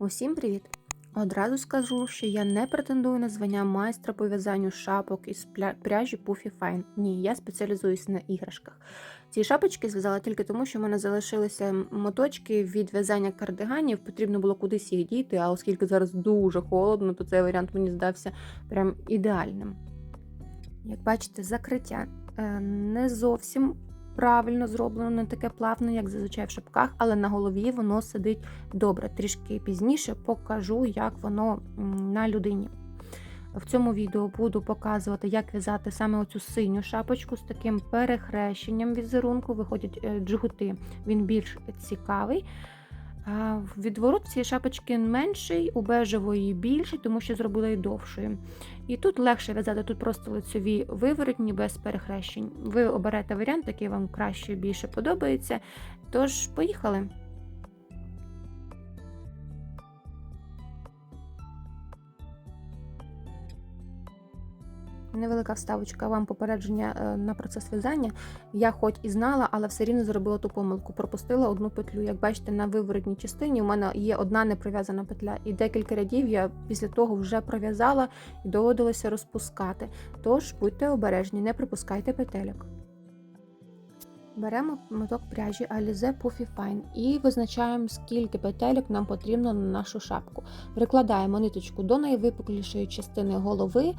Усім привіт! Одразу скажу, що я не претендую на звання майстра по в'язанню шапок із пряжі Puffy Fine. Ні, я спеціалізуюся на іграшках. Ці шапочки зв'язала тільки тому, що в мене залишилися моточки від в'язання кардиганів. Потрібно було кудись їх діти, а оскільки зараз дуже холодно, то цей варіант мені здався прям ідеальним. Як бачите, закриття е, не зовсім правильно зроблено, не таке плавне, як зазвичай в шапках, але на голові воно сидить добре. Трішки пізніше покажу, як воно на людині. В цьому відео буду показувати, як в'язати саме оцю синю шапочку з таким перехрещенням візерунку. Виходять е, джгути, він більш цікавий. Відворот цієї шапочки менший, у бежевої більший, тому що зробила її довшою. І тут легше в'язати, тут просто лицеві виворотні без перехрещень. Ви оберете варіант, який вам краще більше подобається. Тож, поїхали! Невелика вставочка вам попередження е, на процес в'язання. Я хоч і знала, але все рівно зробила ту помилку. Пропустила одну петлю. Як бачите, на виворотній частині у мене є одна непров'язана петля, і декілька рядів я після того вже пров'язала і доводилося розпускати. Тож будьте обережні, не припускайте петельок. Беремо моток пряжі Alize Puffy Fine і визначаємо, скільки петельок нам потрібно на нашу шапку. Прикладаємо ниточку до найвипуклішої частини голови,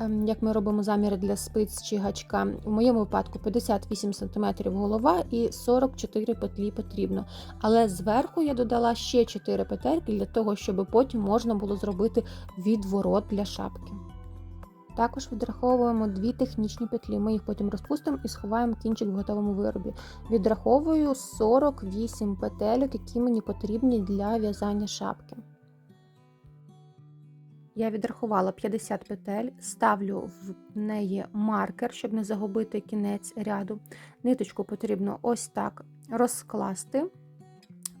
ем, як ми робимо заміри для спиць чи гачка. У моєму випадку 58 см голова і 44 петлі потрібно. Але зверху я додала ще 4 петельки для того, щоб потім можна було зробити відворот для шапки. Також відраховуємо дві технічні петлі. Ми їх потім розпустимо і сховаємо кінчик в готовому виробі. Відраховую 48 петельок, які мені потрібні для в'язання шапки. Я відрахувала 50 петель, ставлю в неї маркер, щоб не загубити кінець ряду. Ниточку потрібно ось так розкласти.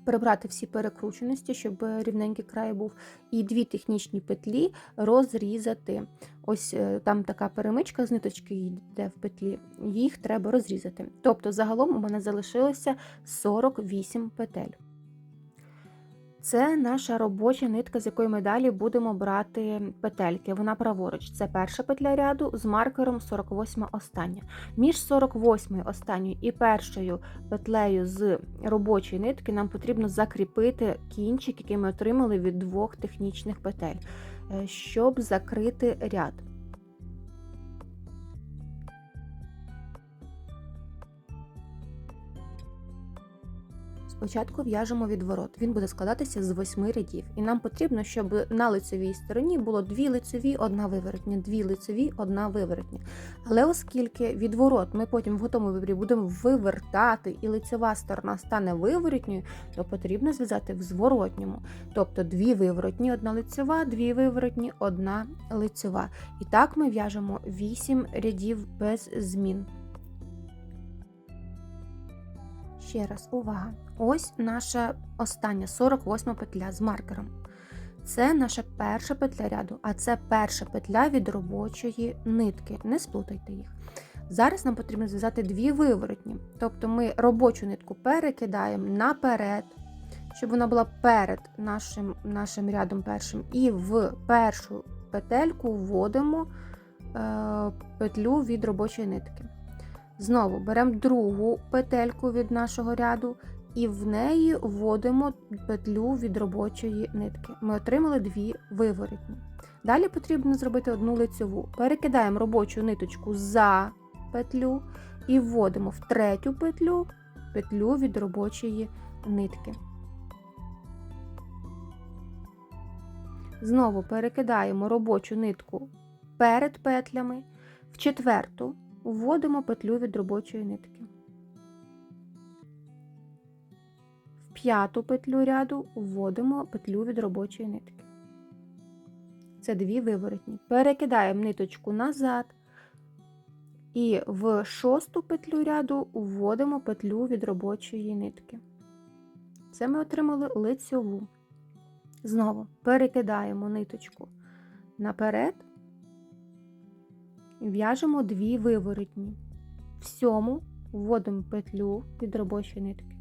Прибрати всі перекрученості, щоб рівненький край був, і дві технічні петлі розрізати. Ось е, там така перемичка з ниточки йде в петлі, їх треба розрізати. Тобто, загалом у мене залишилося 48 петель. Це наша робоча нитка, з якої ми далі будемо брати петельки. Вона праворуч. Це перша петля ряду з маркером 48 остання. Між 48 останньою і першою петлею з робочої нитки нам потрібно закріпити кінчик, який ми отримали від двох технічних петель, е, щоб закрити ряд. Спочатку в'яжемо відворот. Він буде складатися з восьми рядів, і нам потрібно, щоб на лицевій стороні було дві лицеві, одна виворотня, дві лицеві, одна виворотня. Але оскільки відворот ми потім в готовому виборі будемо вивертати, і лицева сторона стане виворотньою, то потрібно зв'язати в зворотньому. Тобто дві виворотні, одна лицева, дві виворотні, одна лицева. І так ми в'яжемо 8 рядів без змін. Ще раз, увага! Ось наша остання 48 петля з маркером. Це наша перша петля ряду, а це перша петля від робочої нитки. Не сплутайте їх. Зараз нам потрібно зв'язати дві виворотні. Тобто ми робочу нитку перекидаємо наперед, щоб вона була перед нашим нашим рядом першим. І в першу петельку вводимо е, петлю від робочої нитки. Знову беремо другу петельку від нашого ряду і в неї вводимо петлю від робочої нитки. Ми отримали дві виворотні. Далі потрібно зробити одну лицьову. Перекидаємо робочу ниточку за петлю і вводимо в третю петлю петлю від робочої нитки. Знову перекидаємо робочу нитку перед петлями, в четверту вводимо петлю від робочої нитки. В п'яту петлю ряду вводимо петлю від робочої нитки. Це дві виворотні. Перекидаємо ниточку назад. І в шосту петлю ряду вводимо петлю від робочої нитки. Це ми отримали лицьову. Знову перекидаємо ниточку наперед в'яжемо дві виворотні. В сьому вводимо петлю від робочої нитки.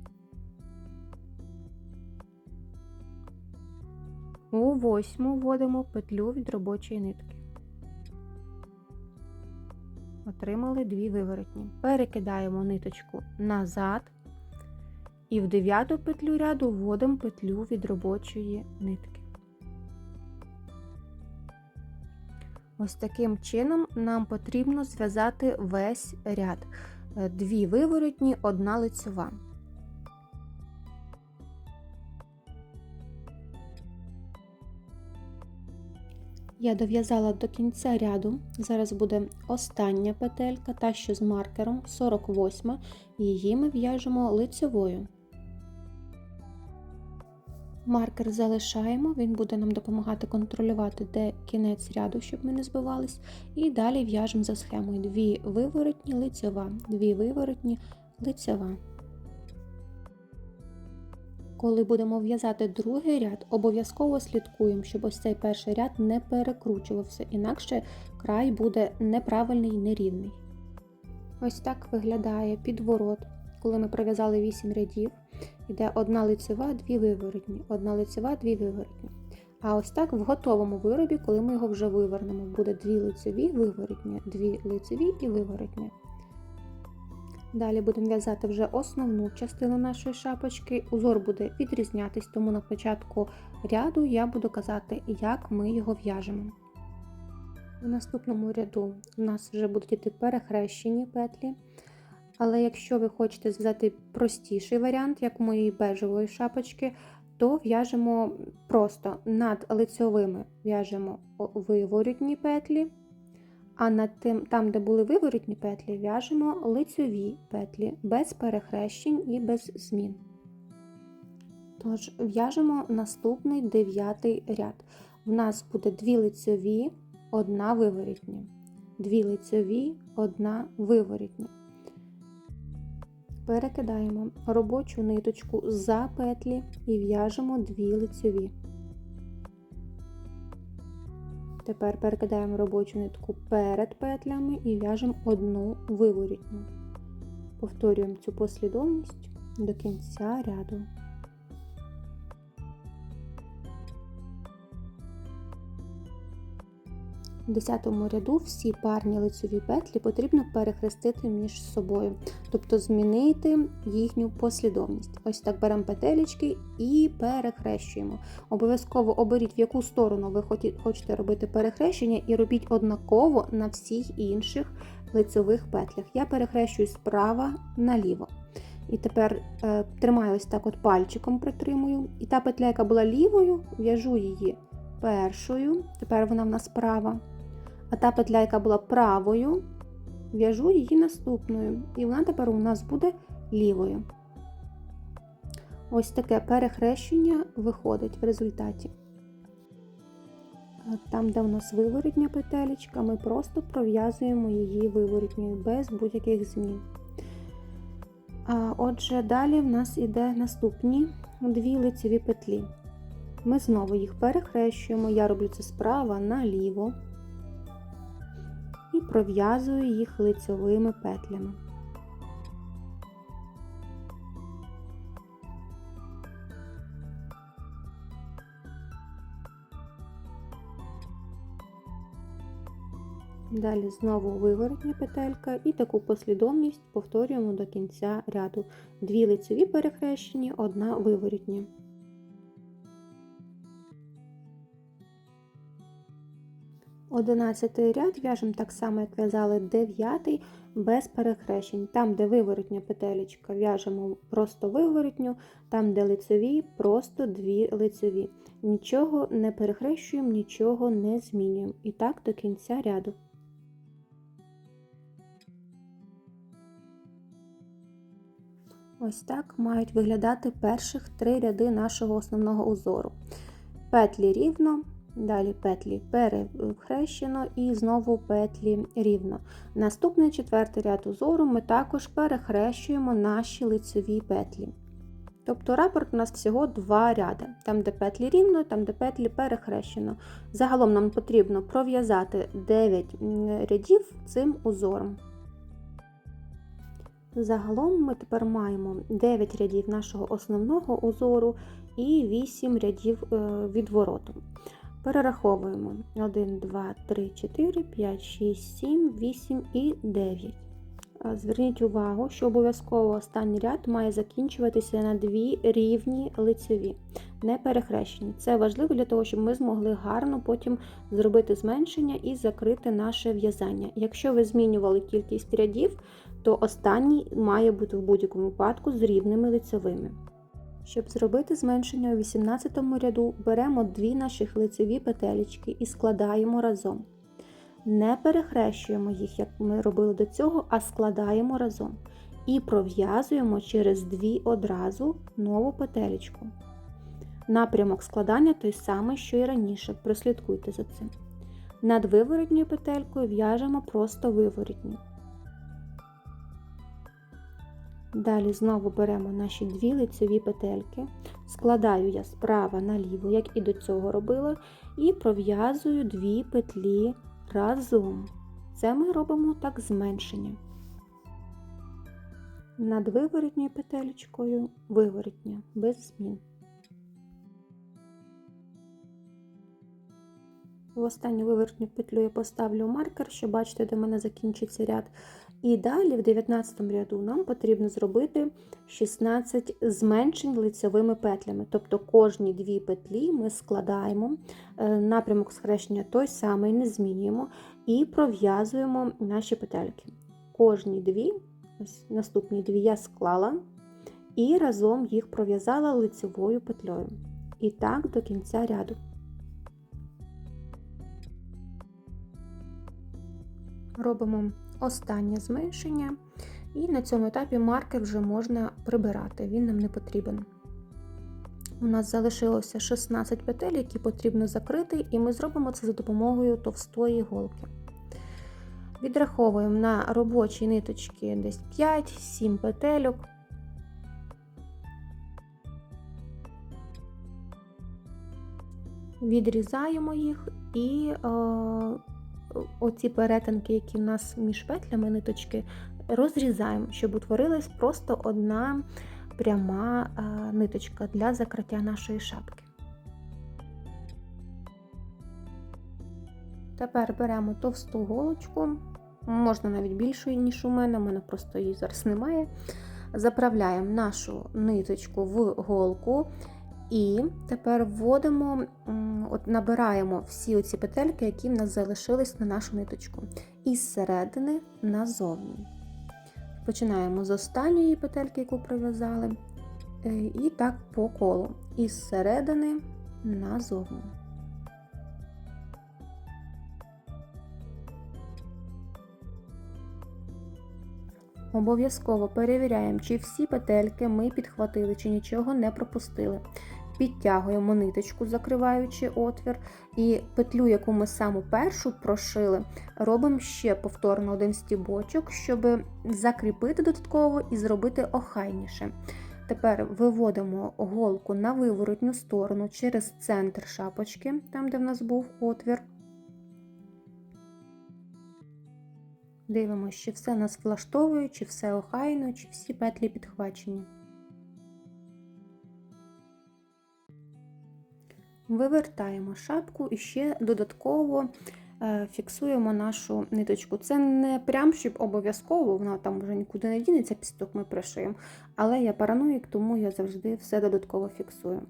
У восьму вводимо петлю від робочої нитки. Отримали дві виворотні. Перекидаємо ниточку назад і в дев'яту петлю ряду вводимо петлю від робочої нитки. Ось таким чином нам потрібно зв'язати весь ряд. Е, Дві виворотні, одна лицьова. Я дов'язала до кінця ряду. Зараз буде остання петелька, та що з маркером 48. Її ми в'яжемо лицьовою. Маркер залишаємо, він буде нам допомагати контролювати, де кінець ряду, щоб ми не збивались. І далі в'яжемо за схемою: дві виворотні лицьова, дві виворотні лицьова. Коли будемо в'язати другий ряд, обов'язково слідкуємо, щоб ось цей перший ряд не перекручувався, інакше край буде неправильний і нерівний. Ось так виглядає підворот, коли ми пров'язали 8 рядів. Йде одна лицева, дві виворотні, одна лицева, дві виворотні. А ось так в готовому виробі, коли ми його вже вивернемо, буде дві лицеві, виворотні, дві лицеві і виворотні. Далі будемо в'язати вже основну частину нашої шапочки. Узор буде відрізнятись, тому на початку ряду я буду казати, як ми його в'яжемо. У наступному ряду у нас вже будуть йти перехрещені петлі. Але якщо ви хочете зв'язати простіший варіант, як у моєї бежевої шапочки, то в'яжемо просто над лицьовими в'яжемо виворотні петлі, а над тим, там, де були виворотні петлі, в'яжемо лицьові петлі без перехрещень і без змін. Тож, в'яжемо наступний дев'ятий ряд. У нас буде дві лицьові, одна виворотні. Дві лицьові, одна виворотні. Перекидаємо робочу ниточку за петлі і в'яжемо дві лицьові. Тепер перекидаємо робочу нитку перед петлями і в'яжемо одну виворітню. Повторюємо цю послідовність до кінця ряду. В 10 ряду всі парні лицеві петлі потрібно перехрестити між собою, тобто змінити їхню послідовність. Ось так беремо петелечки і перехрещуємо. Обов'язково оберіть, в яку сторону ви хочете робити перехрещення, і робіть однаково на всіх інших лицевих петлях. Я перехрещую справа наліво. І тепер е, тримаю ось так от пальчиком притримую. І та петля, яка була лівою, в'яжу її першою, тепер вона в нас права. А та петля, яка була правою, в'яжу її наступною. І вона тепер у нас буде лівою. Ось таке перехрещення виходить в результаті. Там, де у нас виворітня петелечка, ми просто пров'язуємо її виворітньою без будь-яких змін. Отже, далі в нас іде наступні дві лицеві петлі. Ми знову їх перехрещуємо, я роблю це справа наліво і пров'язую їх лицевими петлями. Далі знову виворотня петелька і таку послідовність повторюємо до кінця ряду. Дві лицеві перехрещені, одна виворотня. Одинадцятий ряд в'яжемо так само, як в'язали дев'ятий, без перехрещень. Там, де виворотня петелечка, в'яжемо просто виворотню, там, де лицеві, просто дві лицеві. Нічого не перехрещуємо, нічого не змінюємо. І так до кінця ряду. Ось так мають виглядати перших три ряди нашого основного узору. Петлі рівно, далі петлі перехрещено і знову петлі рівно. Наступний четвертий ряд узору ми також перехрещуємо наші лицеві петлі. Тобто рапорт у нас всього два ряди, там, де петлі рівно, там, де петлі перехрещено. Загалом нам потрібно пров'язати 9 рядів цим узором. Загалом ми тепер маємо 9 рядів нашого основного узору і 8 рядів е, відвороту. Перераховуємо 1, 2, 3, 4, 5, 6, 7, 8 і 9. Е, Зверніть увагу, що обов'язково останній ряд має закінчуватися на дві рівні лицеві, не перехрещені. Це важливо для того, щоб ми змогли гарно потім зробити зменшення і закрити наше в'язання. Якщо ви змінювали кількість рядів, то останній має бути в будь-якому випадку з рівними лицевими. Щоб зробити зменшення у 18 ряду, беремо дві наших лицеві петелечки і складаємо разом. Не перехрещуємо їх, як ми робили до цього, а складаємо разом. І пров'язуємо через дві одразу нову петелечку. Напрямок складання той самий, що і раніше. Прослідкуйте за цим. Над виворотньою петелькою в'яжемо просто виворотню. Далі знову беремо наші дві лицеві петельки, складаю я справа наліво, як і до цього робила, і пров'язую дві петлі разом. Це ми робимо так зменшення. Над виворотньою петелечкою виворотня, без змін. В останню виворотню петлю я поставлю маркер, щоб бачите, де в мене закінчиться ряд. І далі, в 19 ряду, нам потрібно зробити 16 зменшень лицевими петлями. Тобто кожні дві петлі ми складаємо, е, напрямок схрещення той самий, не змінюємо, і пров'язуємо наші петельки. Кожні дві, ось наступні дві я склала, і разом їх пров'язала лицевою петлею. І так до кінця ряду. Робимо останнє зменшення, і на цьому етапі маркер вже можна прибирати, він нам не потрібен. У нас залишилося 16 петель, які потрібно закрити, і ми зробимо це за допомогою товстої голки. Відраховуємо на робочі ниточки десь 5-7 петельок. Відрізаємо їх і е, оці перетинки, які в нас між петлями ниточки, розрізаємо, щоб утворилась просто одна пряма ниточка для закриття нашої шапки. Тепер беремо товсту голочку, можна навіть більшою, ніж у мене, у мене просто її зараз немає. Заправляємо нашу ниточку в голку. І тепер вводимо, от набираємо всі оці петельки, які в нас залишились на нашу ниточку. Із середини назовні. Починаємо з останньої петельки, яку пров'язали, і так по колу. Із середини назовні. Обов'язково перевіряємо, чи всі петельки ми підхватили, чи нічого не пропустили. Підтягуємо ниточку, закриваючи отвір, і петлю, яку ми саму першу прошили, робимо ще повторно один стібочок, щоб закріпити додатково і зробити охайніше. Тепер виводимо голку на виворотню сторону через центр шапочки, там де в нас був отвір. Дивимося, чи все нас влаштовує, чи все охайно, чи всі петлі підхвачені. Вивертаємо шапку і ще додатково фіксуємо нашу ниточку. Це не прям щоб обов'язково, вона там вже нікуди не дінеться, після того ми пришиємо. Але я параноїк, тому я завжди все додатково фіксую.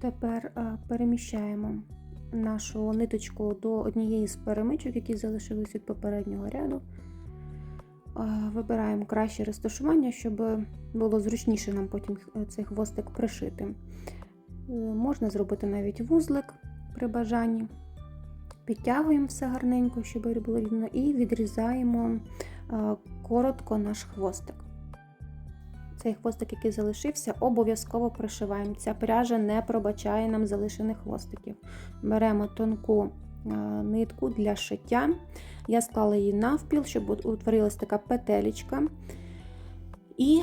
Тепер переміщаємо нашу ниточку до однієї з перемичок, які залишились від попереднього ряду. Вибираємо краще розташування, щоб було зручніше нам потім цей хвостик пришити. Е, можна зробити навіть вузлик при бажанні. Підтягуємо все гарненько, щоб було рівно, і відрізаємо коротко наш хвостик. Цей хвостик, який залишився, обов'язково пришиваємо. Ця пряжа не пробачає нам залишених хвостиків. Беремо тонку нитку для шиття. Я склала її навпіл, щоб утворилась така петелечка. І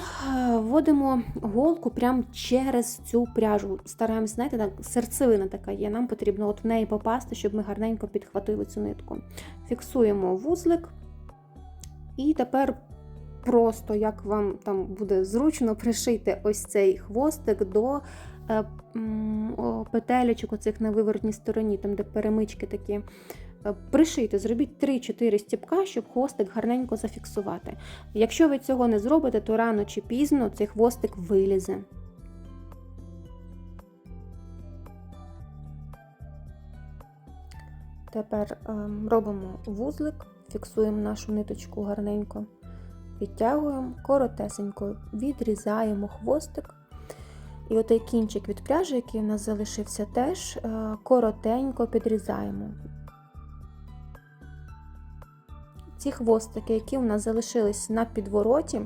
вводимо голку прямо через цю пряжу. Стараємося, знаєте, так, серцевина така є. Нам потрібно от в неї попасти, щоб ми гарненько підхватили цю нитку. Фіксуємо вузлик І тепер просто, як вам там буде зручно, пришийте ось цей хвостик до е, петелечок оцих на виворотній стороні, там де перемички такі. Е, Пришийте, зробіть 3-4 стіпка, щоб хвостик гарненько зафіксувати. Якщо ви цього не зробите, то рано чи пізно цей хвостик вилізе. Тепер ем, робимо вузлик, фіксуємо нашу ниточку гарненько, підтягуємо коротесенько, відрізаємо хвостик. І отей кінчик від пряжі, який у нас залишився, теж е, коротенько підрізаємо. Ці хвостики, які у нас залишились на підвороті,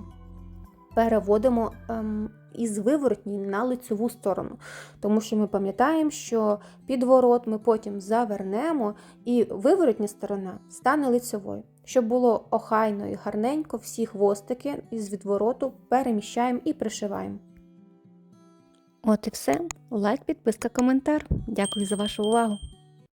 переводимо ем, із виворотній на лицеву сторону. Тому що ми пам'ятаємо, що підворот ми потім завернемо, і виворотня сторона стане лицевою. Щоб було охайно і гарненько, всі хвостики із відвороту переміщаємо і пришиваємо. От і все. Лайк, підписка, коментар. Дякую за вашу увагу.